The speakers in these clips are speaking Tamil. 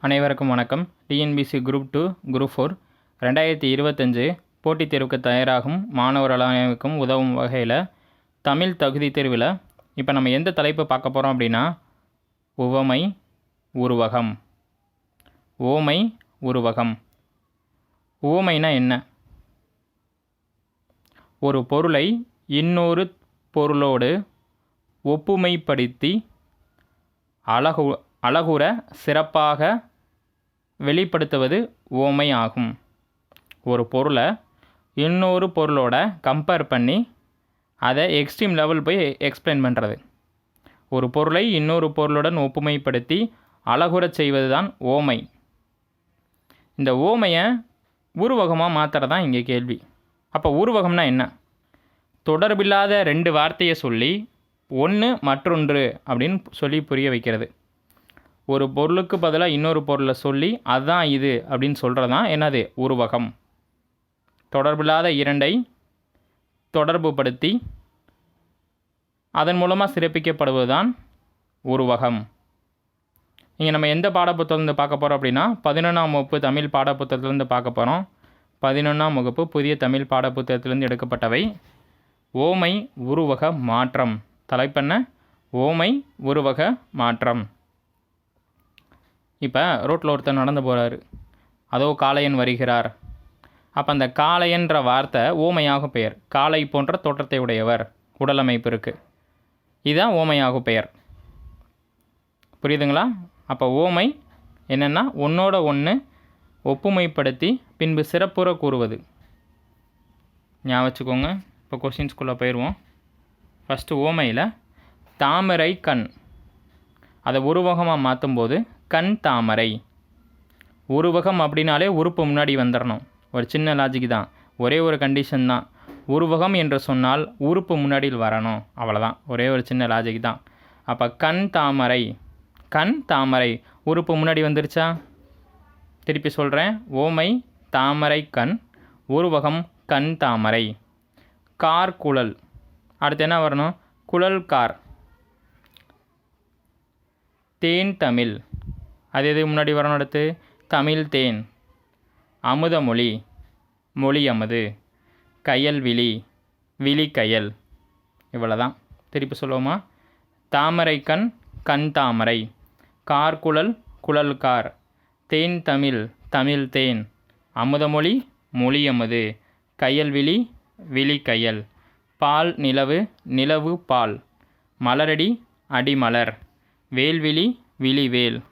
அனைவருக்கும் வணக்கம். TNPSC group two group four. ரெண்டாயிரத்தி இருபத்தஞ்சு போட்டித் தேர்வுக்கு தயாராகும் மாணவர் அனைவருக்கும் உதவும் வகையில் தமிழ் தகுதி தேர்வில் இப்போ நம்ம எந்த தலைப்பு பார்க்க போகிறோம் அப்படின்னா உவமை உருவகம். ஓமை உருவகம். உவமைனா என்ன? ஒரு பொருளை இன்னொரு பொருளோடு ஒப்புமைப்படுத்தி அழகு அழகுற சிறப்பாக வெளிப்படுத்துவது ஓமை ஆகும் ஒரு பொருளை இன்னொரு பொருளோட கம்பேர் பண்ணி அதை எக்ஸ்ட்ரீம் லெவல் போய் எக்ஸ்பிளைன் பண்ணுறது ஒரு பொருளை இன்னொரு பொருளுடன் ஒப்புமைப்படுத்தி அழகுறச் செய்வது தான் ஓமை. இந்த ஓமையை உருவகமாக மாற்றுறது தான் இங்கே கேள்வி. அப்போ உருவகம்னா என்ன? தொடர்பில்லாத ரெண்டு வார்த்தையை சொல்லி ஒன்று மற்றொன்று அப்படின்னு சொல்லி புரிய வைக்கிறது. ஒரு பொருளுக்கு பதிலாக இன்னொரு பொருளை சொல்லி அதுதான் இது அப்படின்னு சொல்கிறது தான் என்னது? உருவகம். தொடர்பில்லாத இரண்டை தொடர்புபடுத்தி அதன் மூலமாக சிறப்பிக்கப்படுவது தான் உருவகம். இங்கே நம்ம எந்த பாடப்புத்தகத்துலேருந்து பார்க்க போகிறோம் அப்படின்னா பதினொன்றாம் வகுப்பு தமிழ் பாடப்புத்தகத்துலேருந்து பார்க்க போகிறோம் பதினொன்றாம் வகுப்பு புதிய தமிழ் பாடப்புத்தகத்திலிருந்து எடுக்கப்பட்டவை. ஓமை உருவக மாற்றம். தலைப்பெண்ண ஓமை உருவக மாற்றம். இப்போ ரோட்டில் ஒருத்தர் நடந்து போகிறாரு அதோ காளையன் வருகிறார். அப்போ அந்த காளையன்ற வார்த்தை ஓமையாக பெயர். காளை போன்ற தோற்றத்தை உடையவர். உடலமைப்பு இருக்குது இதுதான் ஓமையாக பெயர். புரியுதுங்களா? அப்போ ஓமை என்னென்னா ஒன்றோட ஒன்று ஒப்புமைப்படுத்தி பின்பு சிறப்புற கூறுவது. ஞாபகம் வச்சுக்கோங்க. இப்போ கொஷின்ஸ்குள்ளே போயிடுவோம் ஃபஸ்ட்டு ஓமையில் தாமரை கண் அதை உருவகமாக மாற்றும்போது கண் தாமரை. உருவகம் அப்படின்னாலே உறுப்பு முன்னாடி வந்துடணும் ஒரு சின்ன லாஜிக் தான். ஒரே ஒரு கண்டிஷன் தான். உருவகம் என்று சொன்னால் உறுப்பு முன்னாடி வரணும். அவ்வளோதான் ஒரே ஒரு சின்ன லாஜிக் தான். அப்போ கண் தாமரை. கண் தாமரை. உறுப்பு முன்னாடி வந்துருச்சா? திருப்பி சொல்கிறேன் ஓமை தாமரை கண். உருவகம் கண் தாமரை. கார் குழல். அடுத்து என்ன வரணும்? குழல் கார். தேன் தமிழ். அது எது முன்னாடி வரணும் அடுத்து? தமிழ் தேன். அமுதமொழி மொழி. அமுது. கையல் விழி. விழி கையல். இவ்வளோதான் திருப்பி சொல்லுவோமா? தாமரை கண் கண் தாமரை. கார்குழல் குழல் கார். தேன் தமிழ் தமிழ் தேன். அமுதமொழி மொழி அமுது. கையல் விழி விழி கையல். பால் நிலவு நிலவு பால். மலரடி அடிமலர். வேல்விழி விழி வேல்.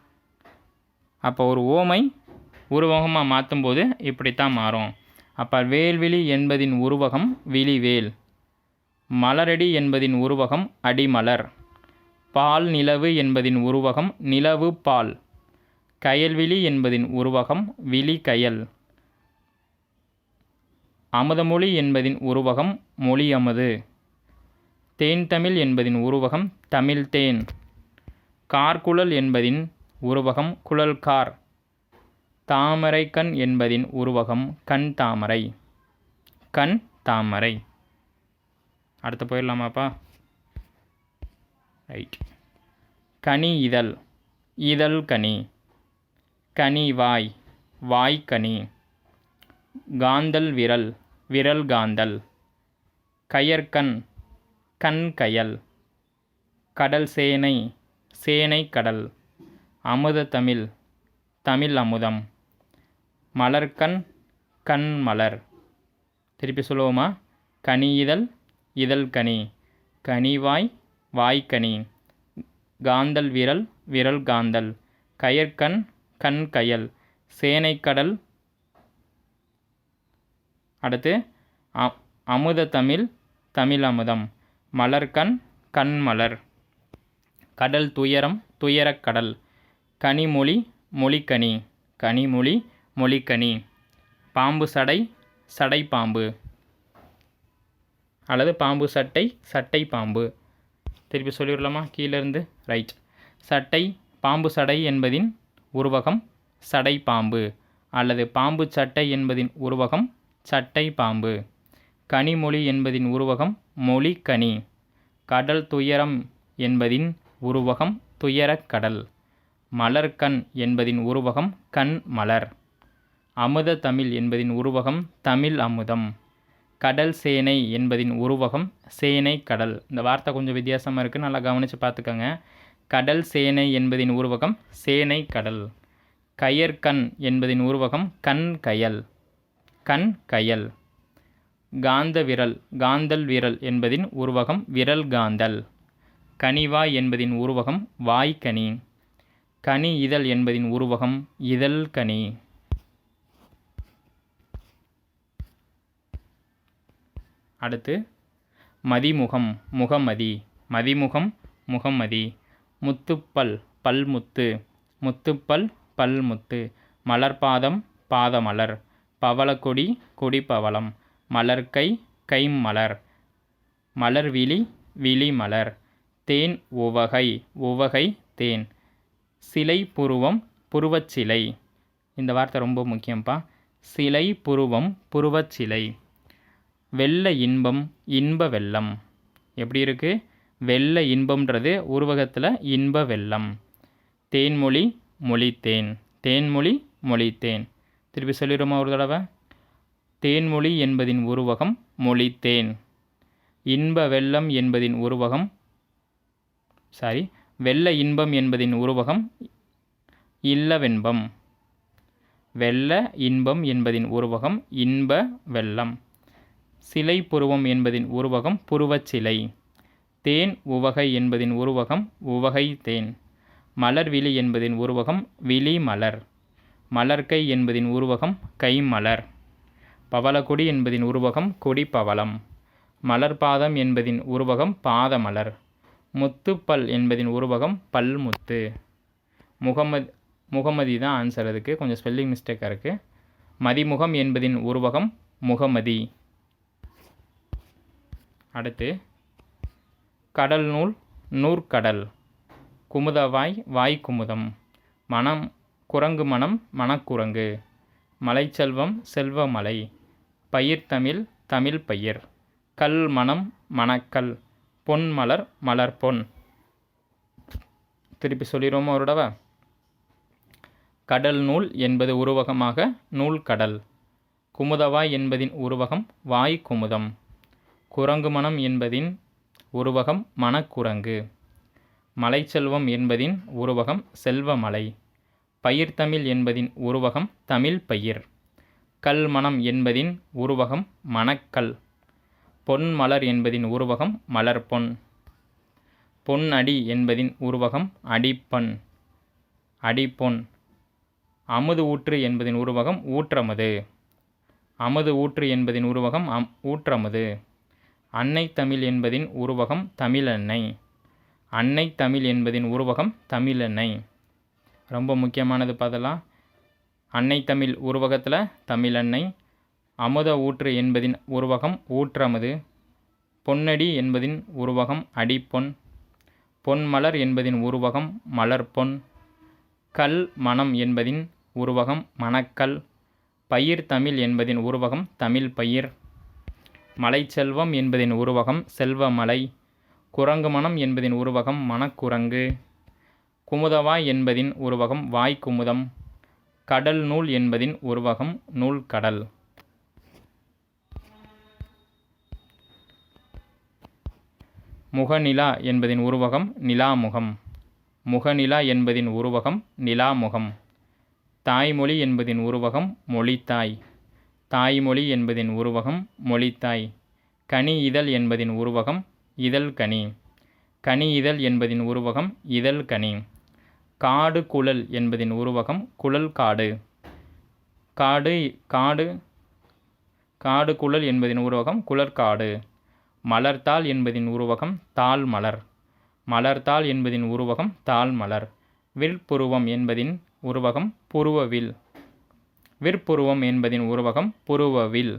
அப்போ ஒரு ஓமை உருவகமாக மாற்றும்போது இப்படித்தான் மாறும். அப்போ வேல்விழி என்பதின் உருவகம் விழிவேல். மலரடி என்பதின் உருவகம் அடிமலர். பால் நிலவு என்பதின் உருவகம் நிலவு பால். கயல்விழி என்பதின் உருவகம் விழி கயல் அமுதமொழி என்பதின் உருவகம் மொழி அமுது தேன் தமிழ் என்பதின் உருவகம் தமிழ் தேன் கார்குழல் என்பதின் உருவகம் குழல்கார். தாமரை கண் என்பதின் உருவகம் கண் தாமரை. கண் தாமரை. அடுத்து போயிடலாமாப்பா? ரைட் கனி இதழ். இதழ் கனி. கனி வாய். வாய்க்கனி காந்தல் விரல். விரல் காந்தல். கயற்கண் கண் கயல். கடல் சேனை. சேனை கடல். அமுத தமிழ் தமிழ் அமுதம். மலர்கண் கண் மலர். திருப்பி சொல்லுவோமா? கனி இதழ் இதழ் கனி. கனிவாய் வாய்க்கனி காந்தல் விரல் விரல் காந்தல். கயற்கண் கண் கயல். சேனைக்கடல் அடுத்து அமுத தமிழ் தமிழ் அமுதம். மலர்கண் கண் மலர். கடல் துயரம் துயரக்கடல் கனிமொழி மொழிக்கனி. கனிமொழி மொழிக்கனி. பாம்பு சடை சடை பாம்பு. அல்லது பாம்பு சட்டை சட்டை பாம்பு. திருப்பி சொல்லிடலாமா? கீழேருந்து ரைட். சட்டை பாம்பு சடை என்பதின் உருவகம் சடை பாம்பு. அல்லது பாம்பு சட்டை என்பதின் உருவகம் சட்டை பாம்பு. கனிமொழி என்பதின் உருவகம் மொழி கனி கடல் துயரம் என்பதின் உருவகம் துயரக் கடல். மலர்கண் என்பதின் உருவகம் கண் மலர். அமுத தமிழ் என்பதின் உருவகம் தமிழ் அமுதம். கடல் சேனை என்பதின் உருவகம் சேனை கடல். இந்த வார்த்தை கொஞ்சம் வித்தியாசமாக இருக்குது நல்லா கவனித்து பார்த்துக்கோங்க. கடல் சேனை என்பதின் உருவகம் சேனை கடல். கயற்கண் என்பதின் உருவகம் கண் கயல். கண் கயல். காந்த விரல் காந்தல் விரல் என்பதின் உருவகம் விரல் காந்தல். கனிவாய் என்பதின் உருவகம் வாய்க்கனி கனி இதழ் என்பதின் உருவகம் இதழ் கனி. அடுத்து மதிமுகம் முகமதி. மதிமுகம் முகமதி. முத்துப்பல் பல்முத்து. முத்துப்பல் பல்முத்து. மலர்பாதம் பாதமலர். பவளக்கொடி கொடி பவளம் மலர்கை கைமலர் மலர்விழி விழிமலர். தேன் உவகை. உவகை தேன். சிலை புருவம் புருவச்சிலை. இந்த வார்த்தை ரொம்ப முக்கியம்ப்பா சிலை புருவம் புருவச்சிலை. வெள்ள இன்பம் இன்ப வெள்ளம். எப்படி இருக்குது வெள்ள இன்பம்ன்றது உருவகத்தில் இன்ப வெள்ளம். தேன்மொழி மொழித்தேன். தேன்மொழி மொழித்தேன். திருப்பி சொல்லிடுமா ஒரு தடவை? தேன்மொழி என்பதின் உருவகம் மொழித்தேன். இன்ப வெள்ளம் என்பதின் உருவகம் சாரி வெள்ள இன்பம் என்பதின் உருவகம் இல்லவென்பம். வெள்ள இன்பம் என்பதின் உருவகம் இன்ப வெள்ளம். சிலை புருவம் என்பதின் உருவகம் புருவச்சிலை தேன் உவகை என்பதின் உருவகம் உவகை தேன். மலர் விழி என்பதின் உருவகம் விழி மலர். மலர்கை என்பதின் உருவகம் கைமலர் பவளக்கொடி என்பதின் உருவகம் கொடி பவளம். மலர்பாதம் என்பதின் உருவகம் பாதமலர் முத்துப்பல் என்பதின் உருவகம் பல் முத்து முகமது முகமதி தான் ஆன்சர் அதுக்கு. கொஞ்சம் ஸ்பெல்லிங் மிஸ்டேக்காக இருக்குது மதிமுகம் என்பதின் உருவகம் முகமதி. அடுத்து கடல் நூல் நூற்கடல். குமுதவாய் வாய் குமுதம் மனம் குரங்கு மனம் மணக்குரங்கு மலைச்செல்வம் செல்வமலை. பயிர் தமிழ் தமிழ் பயிர். கல் மனம் மணக்கல். பொன் மலர் மலர் பொன். திருப்பி சொல்லிடுவோமா ஒரு தடவை? கடல் நூல் என்பது உருவகமாக நூல் கடல். குமுதவாய் என்பதின் உருவகம் வாய் குமுதம். குரங்கு மனம் என்பதின் உருவகம் மணக்குரங்கு. மலைச்செல்வம் என்பதின் உருவகம் செல்வமலை. பயிர்த்தமிழ் என்பதின் உருவகம் தமிழ் பயிர். கல் மனம் என்பதின் உருவகம் மணக்கல். பொன் மலர் என்பதின் உருவகம் மலர் பொன். பொன் அடி என்பதின் உருவகம் அடிப்பொன். அடிப்பொன். அமுது ஊற்று என்பதின் உருவகம் ஊற்றமது. அமுது ஊற்று என்பதின் உருவகம் அம் ஊற்றமது. அன்னை தமிழ் என்பதின் உருவகம் தமிழன்னை. அன்னை தமிழ் என்பதின் உருவகம் தமிழன்னை. ரொம்ப முக்கியமானது பார்த்தலாம் அன்னை தமிழ் உருவகத்தில் தமிழன்னை அமுத ஊற்று என்பதின் உருவகம் ஊற்றமது. பொன்னடி என்பதின் உருவகம் அடிப்பொன். பொன்மலர் என்பதின் உருவகம் மலர்பொன். கல் மனம் என்பதின் உருவகம் மணக்கல். பயிர் தமிழ் என்பதின் உருவகம் தமிழ் பயிர். மலைச்செல்வம் என்பதின் உருவகம் செல்வமலை. குரங்கு மனம் என்பதின் உருவகம் மணக்குரங்கு. குமுதவாய் என்பதின் உருவகம் வாய்க்குமுதம். கடல் நூல் என்பதின் உருவகம் நூல் முகநிலா என்பதின் உருவகம் நிலாமுகம். முகநிலா என்பதின் உருவகம் நிலாமுகம். தாய்மொழி என்பதின் உருவகம் மொழித்தாய். தாய்மொழி என்பதின் உருவகம் மொழித்தாய். கனி இதழ் என்பதின் உருவகம் இதழ் கனி. கனி இதழ் என்பதின் உருவகம் இதழ் கனி. காடு குழல் என்பதின் உருவகம் குழல் காடு. காடு காடு காடு குழல் என்பதின் உருவகம் குழற்காடு. மலர்த்தாள் என்பதின் உருவகம் தாள் மலர். மலர்த்தாள் என்பதின் உருவகம் தாள் மலர். விற்புருவம் என்பதின் உருவகம் புருவவில் விற்புருவம் என்பதின் உருவகம் புருவவில்